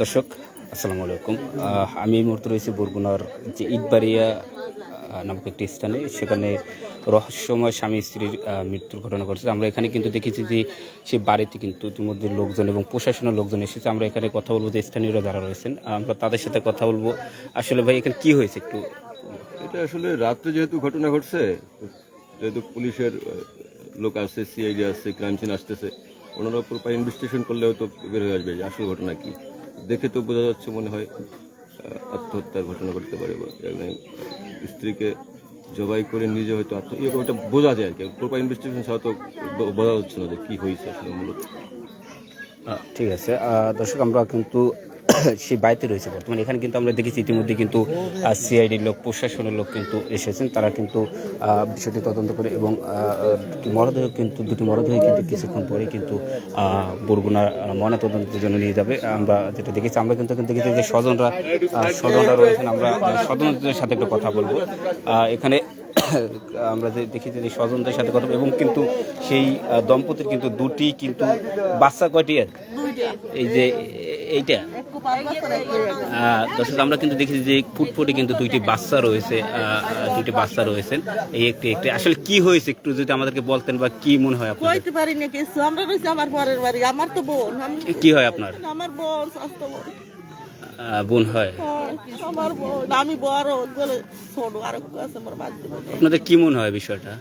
দর্শক, আসসালামু আলাইকুম। আমি এই মুহূর্তে রয়েছি বরগুনার যে ইটবাড়িয়া নামক একটি স্থানে। সেখানে রহস্যময় স্বামী স্ত্রীর মৃত্যুর ঘটনা ঘটেছে। আমরা এখানে কিন্তু দেখেছি যে সেই বাড়িতে কিন্তু ইতিমধ্যে লোকজন এবং প্রশাসনের লোকজন এসেছে। আমরা এখানে কথা বলব যে স্থানীয়রা যারা রয়েছেন, আমরা তাদের সাথে কথা বলব। আসলে ভাই, এখানে কি হয়েছে একটু? এটা আসলে রাত্রে যেহেতু ঘটনা ঘটছে, যেহেতু পুলিশের লোক আসছে সিআইডি আসছে ক্রাইম সিন আসতেছে, ওনারা প্রপার ইনভেস্টিগেশন করলেও তো বের হয়ে আসবে। আসল ঘটনা কি? দেখে তো বোঝা যাচ্ছে মনে হয় আত্মহত্যার ঘটনা ঘটতে পারে বা স্ত্রীকে জবাই করে নিজে হয়তো আত্মহত্যা ওটা বোঝা যায় আর কি। প্রপার ইনভেস্টিগেশন ছাড়া তো বোঝা যাচ্ছে না যে কী হয়েছে আসলে মূলত। ঠিক আছে। দর্শক, আমরা কিন্তু সেই বাড়িতে রয়েছে বর্তমানে। এখানে কিন্তু আমরা দেখেছি ইতিমধ্যে কিন্তু সিআইডির লোক প্রশাসনের লোক কিন্তু এসেছেন। তারা কিন্তু বিষয়টি তদন্ত করে এবং মরদেহ কিন্তু দুটি মরদেহ কিন্তু কিছুক্ষণ পরে কিন্তু আহ, বরগুনা আহ, ময়নাতদন্তের জন্য নিয়ে যাবে। আমরা যেটা দেখেছি আমরা কিন্তু দেখেছি যে স্বজনরা স্বজনরা রয়েছেন। আমরা স্বজনদের সাথে একটু কথা বলব। এখানে আমরা যে দেখেছি যে স্বজনদের সাথে কথা এবং কিন্তু সেই দম্পতির কিন্তু দুটি কিন্তু বাচ্চা কয়টি আর এই যে এইটা। দর্শক আমরা কিন্তু দেখেছি যে ফুটফুটে কিন্তু দুইটি বাচ্চা রয়েছে দুইটি বাচ্চা রয়েছেন এই একটি একটি। আসলে কি হয়েছে একটু যদি আমাদেরকে বলতেন বা কি মনে হয় আপনার কইতে পারি না কিছু। আমরা রয়েছি আমার পরের বাড়ি। আমার তো বোন। কি হয় আপনার? আমার বোন স্বাস্থ্য বোন। বোন হয়। আমার বোন। আমি বড় বলে ছোট আর আছে আমার বাড়িতে। আপনাদের কি মনে হয় বিষয়টা?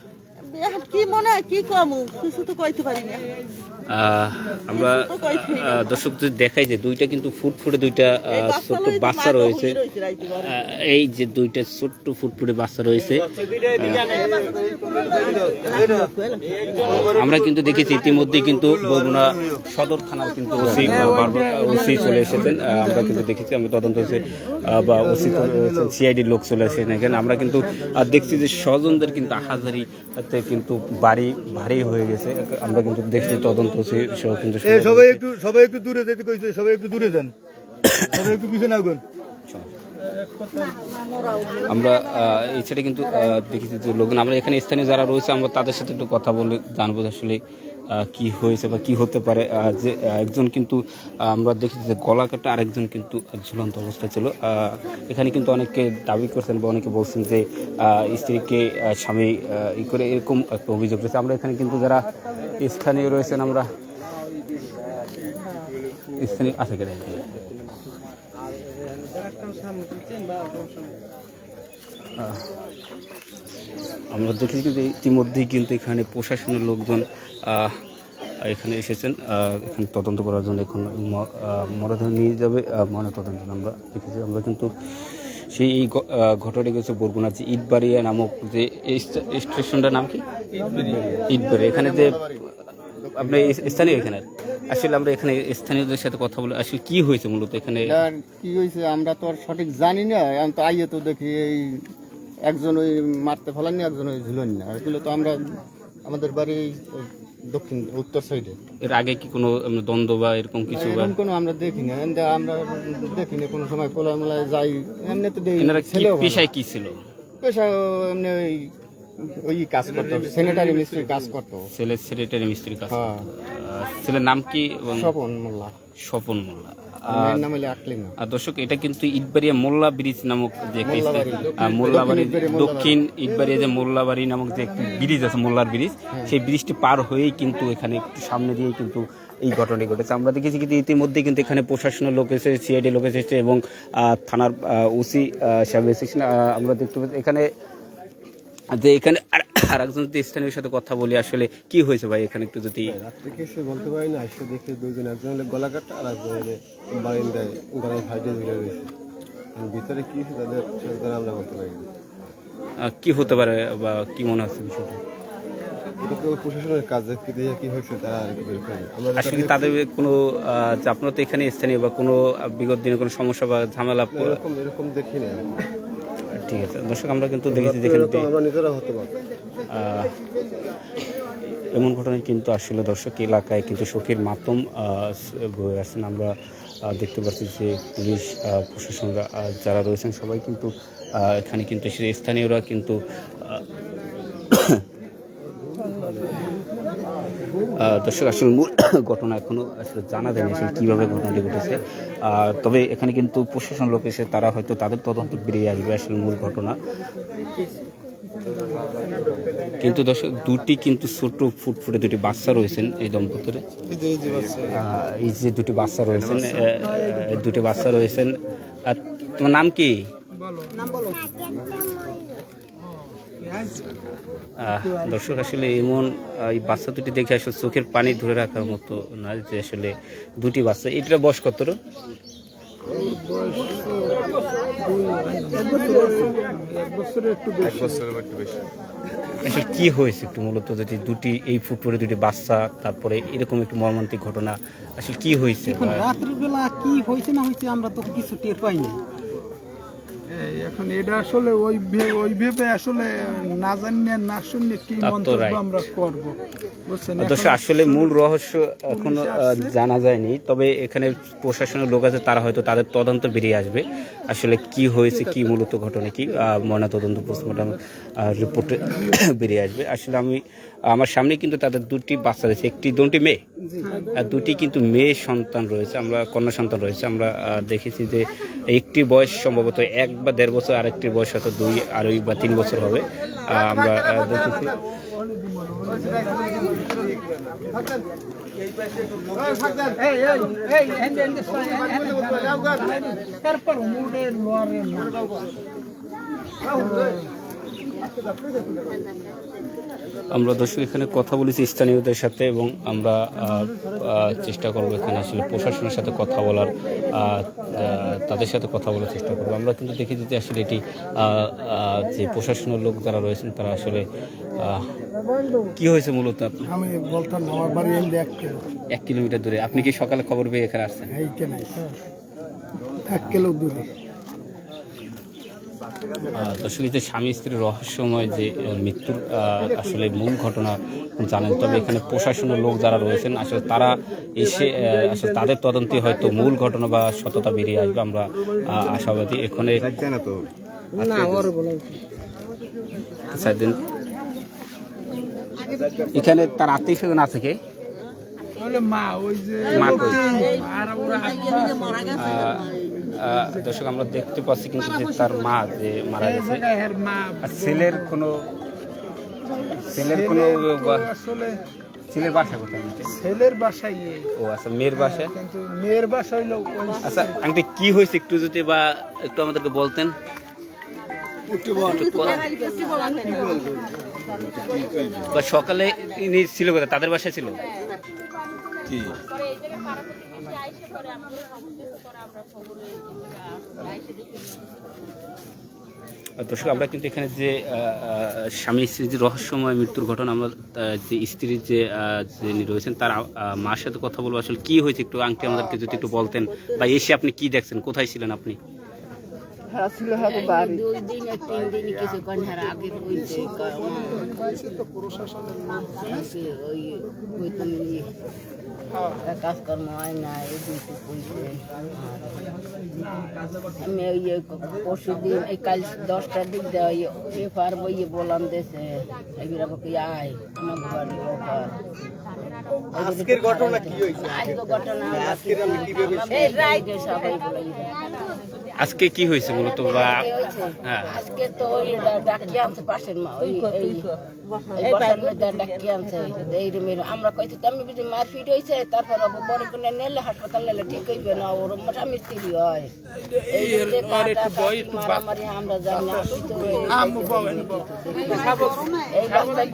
কি মনে হয় কি কম? কিছু তো কইতে পারি না। আমরা আহ, দর্শক যদি দেখাই যে দুইটা কিন্তু ফুটফুটে দুইটা ছোট্ট বাচ্চা রয়েছে। এই যে দুইটা ছোট্ট ফুটফুটে বাচ্চা রয়েছে। আমরা কিন্তু দেখেছি ইতিমধ্যে কিন্তু বরগুনা সদর থানার কিন্তু ওসি ওসি চলে এসেছেন। আমরা কিন্তু দেখেছি আমরা তদন্ত হয়েছে বা ওসি সিআইডির লোক চলে এসেছেন এখানে। আমরা কিন্তু দেখছি যে স্বজনদের কিন্তু আহাজারি তে কিন্তু বাড়ি ভারী হয়ে গেছে। আমরা কিন্তু দেখছি তদন্ত হচ্ছে সহ কিন্তু এ সবাই একটু সবাই একটু দূরে যেতে কইছে সবাই একটু দূরে যান। সবাই একটু পিছনে আগুন। আমরা এছাড়া কিন্তু দেখেছি লোকজন। আমরা এখানে স্থানীয় যারা রয়েছে আমরা তাদের সাথে একটু কথা বলে জানব আসলে কি হয়েছে বা কি হতে পারে যে একজন কিন্তু আমরা দেখেছি যে গলা কাটা আরেকজন কিন্তু ঝুলন্ত অবস্থায় ছিল। এখানে কিন্তু অনেকে দাবি করছেন বা অনেকে বলছেন যে স্ত্রীকে স্বামী ই করে এরকম একটা অভিযোগ রয়েছে। আমরা এখানে কিন্তু যারা স্থানীয় রয়েছেন, আমরা স্থানীয় আছে কেন আমরা দেখেছি কিন্তু ইতিমধ্যেই কিন্তু এখানে প্রশাসনের লোকজন এখানে এসেছেন এখানে তদন্ত করার জন্য এখন মরদেহ নিয়ে যাবে মনে তদন্ত আমরা দেখেছি। আমরা কিন্তু সেই এই ঘটনাটি গেছে বরগুনা যে ইটবাড়িয়া নামক যে স্টেশনটার নাম কি? ইটবাড়ি এখানে যে আপনি স্থানীয় এখানে? আসলে আমরা এখানে স্থানীয়দের সাথে কথা বলে, আসলে কি হয়েছে মূলত এখানে? কি হয়েছে আমরা তো আর সঠিক জানি না, আমি তো আইয়ে তো দেখি এই একজন ওই মারতে ফেলানি একজন ওই ঝুলন না। এগুলো তো আমরা আমাদের বাড়ি দক্ষিণ উত্তর সাইডে। এর আগে কি কোনো দ্বন্দ্ব বা এরকম কিছু বা? কোনো আমরা দেখি না। আমরা দেখি না কোনো সময় কোলায় মোলায় যাই। এমনি তো দেখি পেশায় কি ছিল? পেশা এমনি ওই ওই কাজ করতো স্যানিটারি মিস্ত্রি কাজ করতো। ছেলে সেক্রেটারি মিস্ত্রি কাজ হ্যাঁ। ছেলের নাম কি স্বপন মোল্লা। স্বপন মোল্লা। দর্শক এটা কিন্তু ইটবাড়িয়া মোল্লা ব্রিজ নামক যে একটি মোল্লাবাড়ি। দক্ষিণ ইটবাড়িয়া যে মোল্লাবাড়ি নামক যে একটি ব্রিজ আছে মোল্লার ব্রিজ সেই ব্রিজটি পার হয়েই কিন্তু এখানে একটু সামনে দিয়েই কিন্তু এই ঘটনাটি ঘটেছে। আমরা দেখেছি কিন্তু ইতিমধ্যে কিন্তু এখানে প্রশাসনের লোক এসেছে সিআইডি লোক এসেছে এবং থানার ওসি সাহেব এসেছেন। আমরা দেখতে পাচ্ছি এখানে যে এখানে আর যদি স্থানীয় সাথে কথা বলি আসলে কি হয়েছে ভাই এখানে একটু যদি রাত্রে কিছু বলতে পারি না এসে দেখি দুইজন একজন হলে গলা কাটা আর একজন হলে বারিন্দায় গলায় ফাইটে ঝুলে রয়েছে। ভিতরে কি তাদের সেটা আমরা বলতে পারি না। কি হতে পারে বা কি মনে হচ্ছে বিষয়টা? প্রশাসনের কাজ কি হয়েছে তারা আসলে কি তাদের কোনো আপনারা তো এখানে স্থানীয় বা কোনো বিগত দিনে কোনো সমস্যা বা ঝামেলা এরকম এরকম দেখি না ঠিক আছে। দর্শক আমরা কিন্তু দেখেছি দেখে এমন ঘটনায় কিন্তু আসলে দর্শক এলাকায় কিন্তু শোকের মাতম বয়ে আসছেন আমরা দেখতে পাচ্ছি যে পুলিশ প্রশাসনরা যারা রয়েছেন সবাই কিন্তু এখানে কিন্তু স্থানীয়রা কিন্তু আহ, আহ, দর্শক, আসলে মূল ঘটনা এখনও আসলে জানা যায়নি আসলে কীভাবে ঘটনাটি ঘটেছে। তবে এখানে কিন্তু প্রশাসন লোক এসে তারা হয়তো তাদের তদন্ত বেরিয়ে আসবে আসলে মূল ঘটনা। কিন্তু দর্শক, দুটি কিন্তু ছোট ফুটফুটে দুটি বাচ্চা রয়েছেন এই দম্পতির। এই যে দুটি বাচ্চা রয়েছেন দুটি বাচ্চা রয়েছেন। তোমার নাম কি? দর্শক আসলে এমন এই বাচ্চা দুটি দেখে আসলে চোখের পানি ধরে রাখার মতো না যে আসলে দুটি বাচ্চা। এটা বয়স কত? কি হয়েছে একটু মূলত যদি দুটি এই ফুটবলে দুটি বাচ্চা তারপরে এরকম একটু মর্মান্তিক ঘটনা আসলে কি হয়েছে এখন রাত্রিবেলা কি হয়েছে না হয়েছে আমরা তো কিছু টের পাইনি। এখন এটা আসলে ওই ওই ভেবে আসলে না জানিয়ে না শুনলে কি মন্তব্য আমরা করব। বুঝছেন? দর্শক আসলে মূল রহস্য এখনও জানা যায়নি। তবে এখানে প্রশাসনের লোক আছে তারা হয়তো তাদের তদন্ত বেরিয়ে আসবে। আসলে কি হয়েছে কি মূলত ঘটনা কি ময়না তদন্ত পোস্টমর্টম রিপোর্টে বেরিয়ে আসবে। আসলে আমি আমার সামনে কিন্তু তাদের দুটি বাচ্চা রয়েছে একটি দুটি মেয়ে আর দুটি কিন্তু মেয়ে সন্তান রয়েছে আমরা কন্যা সন্তান রয়েছে আমরা দেখেছি যে একটি বয়স সম্ভবত এক বা দেড় বছর আরেকটির বয়স হয়তো দুই আড়াই বা তিন বছর হবে আমরা দেখেছি তারপর আমরা দর্শক এখানে কথা বলেছি স্থানীয়দের সাথে এবং আমরা চেষ্টা করব এখানে আসলে প্রশাসনের সাথে কথা বলার তাদের সাথে কথা বলার চেষ্টা করব। আমরা কিন্তু দেখি যে আসলে এটি যে প্রশাসনের লোক যারা রয়েছেন তারা আসলে কি হয়েছে মূলত? আমি বলতাম আমার বাড়ি এক কিলো। এক কিলোমিটার দূরে। আপনি কি সকালে খবর পেয়ে এখানে আসছেন? এক কিলো দূরে। দর্শক যে স্বামী স্ত্রীর রহস্যময় যে মৃত্যুর আসলে মূল ঘটনা জানেন তবে এখানে প্রশাসনের লোক যারা রয়েছেন আসলে তারা এসে আসলে তাদের তদন্তে হয়তো মূল ঘটনা বা সততা বেরিয়ে আসবে আমরা আশাবাদী এখানে আচ্ছা, এখানে তার আত্মীয় স্বজন আছে কে? মা ওই যে মা দর্শক আমরা দেখতে পাচ্ছি কিন্তু যে তার মা যে মারা গেছে। আর ছেলের কোনো ছেলের কোনো ছেলের বাসা কোথায়? ছেলের বাসায় ও আচ্ছা মেয়ের বাসা? কিন্তু মেয়ের বাসা হইল আচ্ছা আন্টি কি হয়েছে একটু যদি বা একটু আমাদেরকে বলতেন? বা সকালে ইনি ছিল কোথায়? তাদের বাসায় ছিল? দর্শক আমরা কিন্তু এখানে যে স্বামী স্ত্রীর যে রহস্যময় মৃত্যুর ঘটনা আমরা যে স্ত্রীর যে যিনি রয়েছেন তার মার সাথে কথা বলব। আসলে কি হয়েছে একটু আংটি আমাদেরকে যদি একটু বলতেন বা এসে আপনি কি দেখছেন? কোথায় ছিলেন আপনি? দুই দিন তিন দিন কিছুক্ষণ হার আগে কইছে ওই ওই তুমি কাজকর্ম হয় না এই দুইটি কইছে আমি ওই পরশু দিন এই কাল দশটার দিক দিয়ে ওই পেপার বইয়ে বললাম দেশে এগুলো আমাকে আয় আমার বাড়ি। আজকের ঘটনা কি হয়েছে? ঘটনা আজকের আমি কীভাবে এই রাইট সবাই বলে আজকে কি হয়েছে মূলত বা হ্যাঁ আজকে তো ওই ডাকিয়ে আনছে পাশের মা ওই এই এই এই আমরা কইছি তুমি বুঝি মারপিট হয়েছে তারপর বড় করে নেলে হাসপাতাল নেলে ঠিক হইবে না ওর স্বামী স্ত্রী হয়? এই আমরা জানি না আমি তো এই বাসায়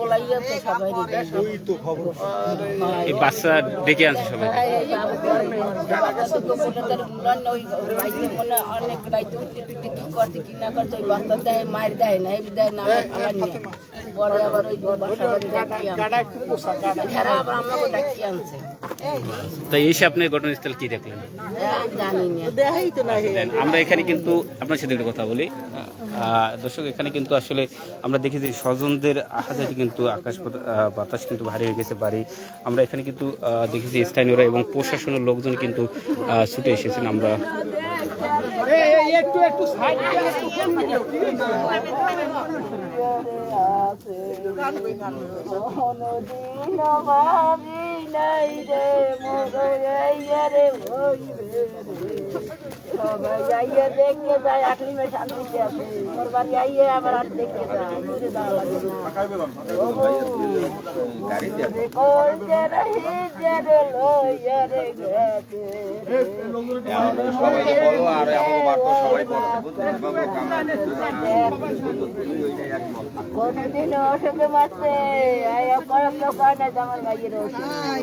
সবাই এই বাচ্চা ডেকে আনছে সবাই। অনেক রাইতে কি করতে কি না করতে ওই বাচ্চা দেয় মায়ের দেয় না দেয় না বাড়ি আবার তো এসে আপনি ঘটনাস্থল কি দেখলেন? আমরা এখানে কিন্তু আপনার সাথে একটু কথা বলি। দর্শক, এখানে কিন্তু আসলে আমরা দেখি যে স্বজনদের আহাজারি কিন্তু আকাশ বাতাস কিন্তু ভারী হয়ে গেছে বাড়ি আমরা এখানে কিন্তু দেখেছি স্থানীয়রা এবং প্রশাসনের লোকজন কিন্তু ছুটে এসেছেন আমরা। একটু একটু সাইড কোনদিন ভাবিনি নাই রে মোর সবাই আইয়া দেখতে যায় আখলি মে শান্তিতে আছে। মোর বাড়ি কোনদিন ওষুধে মারছে আয়া ওষুধ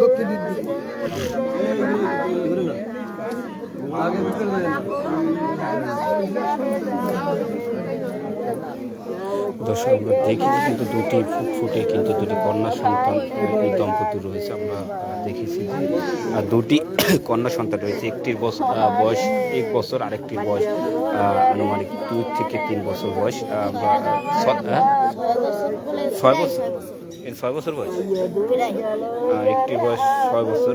দক্ষিণ আগে দর্শক আমরা দেখেছি কিন্তু দুটি ফুটফুটে কিন্তু দুটি কন্যা সন্তান দম্পতি রয়েছে। আমরা দেখেছি যে দুটি কন্যা সন্তান রয়েছে। একটির বয়স এক বছর আরেকটির বয়স আনুমানিক দুই থেকে তিন বছর বয়স। আমরা আহ, ছয় বছর? এর ছয় বছর বয়স? আহ, একটির বয়স ছয় বছর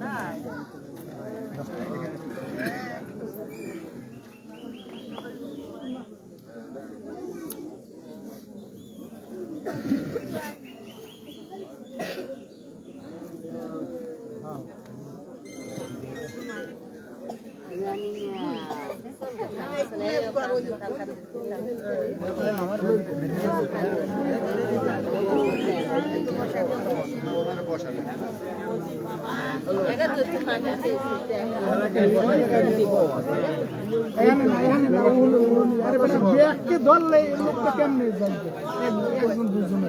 আহ, আমরা ব্যাগকে ধরলে লোকটা কেমনে জানবে এক- একজন দুজনে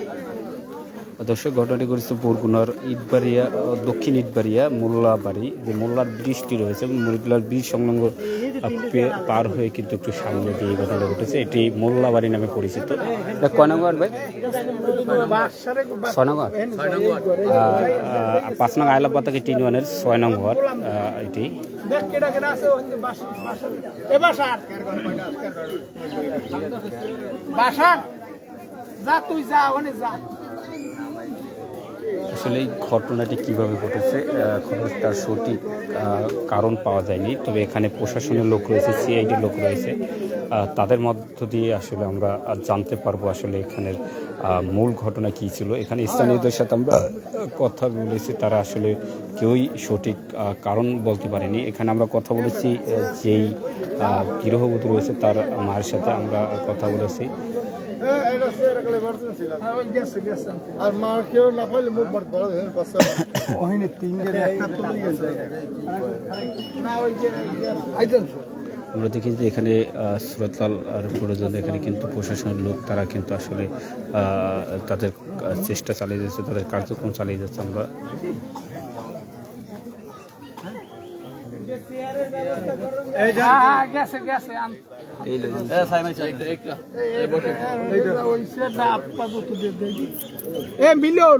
দর্শক ঘটনাটি করেছে বরগুনার ইটবাড়িয়া দক্ষিণ ইটবাড়িয়া মোল্লা বাড়ি যে মোল্লার ব্রিজটি রয়েছে মোল্লার ব্রিজ সংলগ্ন পার হয়ে কিন্তু একটু সামনে দিয়ে এই ঘটনাটা ঘটেছে। এটি মোল্লা বাড়ি নামে পরিচিত। এটা কয় নম্বর ভাই আহ, পাঁচ নং আইলা পাতাকে টিন ওয়ানের ছয় নম্বর আহ, এটি। বাসা যা তুই যা ওখানে যা। আসলে এই ঘটনাটি কীভাবে ঘটেছে ঘটনাটার সঠিক কারণ পাওয়া যায়নি। তবে এখানে প্রশাসনের লোক রয়েছে সিআইডির লোক রয়েছে তাদের মধ্য দিয়ে আসলে আমরা জানতে পারব আসলে এখানের মূল ঘটনা কী ছিল। এখানে স্থানীয়দের সাথে আমরা কথা বলেছি, তারা আসলে কেউই সঠিক কারণ বলতে পারেনি। এখানে আমরা কথা বলেছি যেই গৃহবধূ রয়েছে তার মায়ের সাথে আমরা কথা বলেছি। আর মার কেউ না পাইলে মুখ বাদ বড় হয়ে পাশে ওখানে তিনজন একটা তো নিয়ে না ওই যে আমরা দেখি যে এখানে সুরতলাল আর পর্যন্ত এখানে কিন্তু প্রশাসনের লোক তারা কিন্তু আসলে তাদের চেষ্টা চালিয়ে যাচ্ছে তাদের কার্যক্রম চালিয়ে যাচ্ছে আমরা। গেছে গেছে ওই সেটা আপাতত দিয়ে দেখি এ মিলন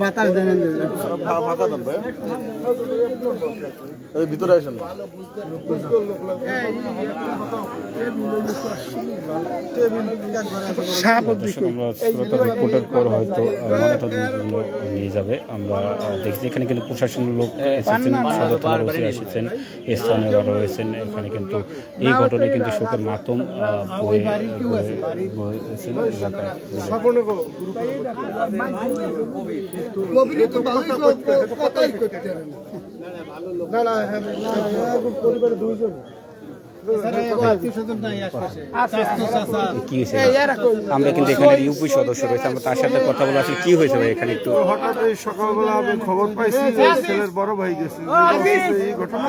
বাতাস দেন ভিতরে আসেন শ্রোতা রিপোর্টের পর হয়তো নিয়ে যাবে। আমরা দেখছি এখানে কিন্তু প্রশাসনের লোক এসেছেন, সদর এসেছেন, স্থানীয়রা রয়েছেন। এখানে কিন্তু এই ঘটনায় কিন্তু শোকের মাতম না না হ্যাঁ পরিবারে দুইজন কি হয়েছে আমরা কিন্তু এখানে ইউপি সদস্য রয়েছে আমরা তার সাথে কথা বলে আসলে কি হয়েছে ভাই এখানে একটু? হঠাৎ সকালবেলা আমি খবর পাইছি যে ছেলের বড় ভাই গেছে। এই ঘটনা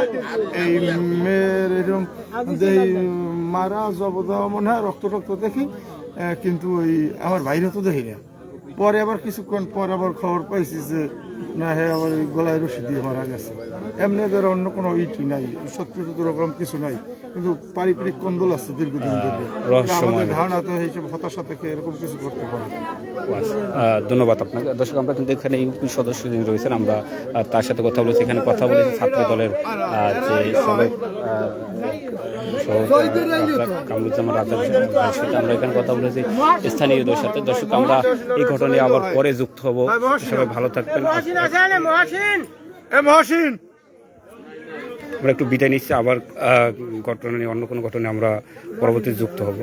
এই মেয়ের এরকম যে মারা জবদাহ মনে হয় রক্ত টক্ত দেখি কিন্তু ওই আমার ভাইরা তো দেখি না। পরে আবার কিছুক্ষণ পর আবার খবর পাইছি যে না হ্যাঁ আবার ওই গলায় রশি দিয়ে মারা গেছে। এমনি ধর অন্য কোনো ইটি নাই সত্যি সত্যি রকম কিছু নাই কিন্তু পারিবারিক কন্দল আছে দীর্ঘদিন ধরে। রহস্যময়। আমাদের ধারণা তো এইসব হতাশা থেকে এরকম কিছু করতে পারে। ধন্যবাদ আপনাকে। দর্শক আমরা কিন্তু এখানে ইউপি সদস্য যিনি রয়েছেন আমরা তার সাথে কথা বলেছি। এখানে কথা বলেছি ছাত্র দলের যে কামরুজ্জামান রাজা সাথে আমরা এখানে কথা বলেছি স্থানীয়দের সাথে দর্শক আমরা এই ঘটনায় আবার পরে যুক্ত হব। সবাই ভালো থাকবেন। আমরা একটু বিদায় নিচ্ছি। আবার ঘটনা নিয়ে অন্য কোনো ঘটনায় আমরা পরবর্তী যুক্ত হব।